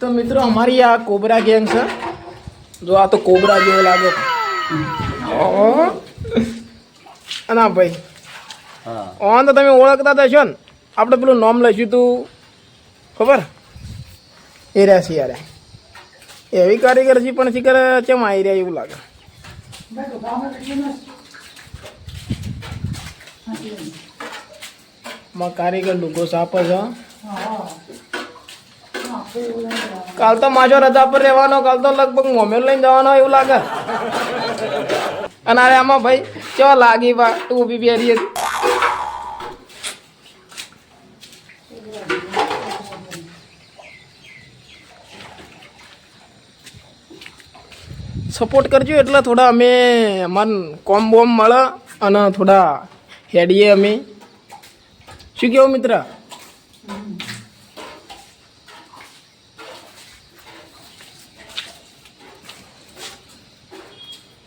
તો મિત્રો અમારી આ કોબરા ગેંગ છે. જો આ તો કોબરા જેવો લાગે. ના ભાઈ હા. ઓન તો તમે ઓળખતા હતા છો ને. આપણે પેલું નામ લઈશું તું. ખબર? એ રહ્યા છે યાર એવી કારીગર છે પણ શીખર કેમ આવી રહ્યા એવું લાગે. માં કારીગર લુગો સાપ છે કાલ તો માજો રજા પર રહેવાનો, કાલ તો લગભગ મોમેલ લઈને જવાનો એવું લાગે. અને અરે આમાં ભાઈ કેવા લાગી બા બેરી હતી? સપોર્ટ કરજો એટલે થોડા અમે મન કોમ બોમ મળે અને થોડા હેડીએ અમે. શું કેવું મિત્ર?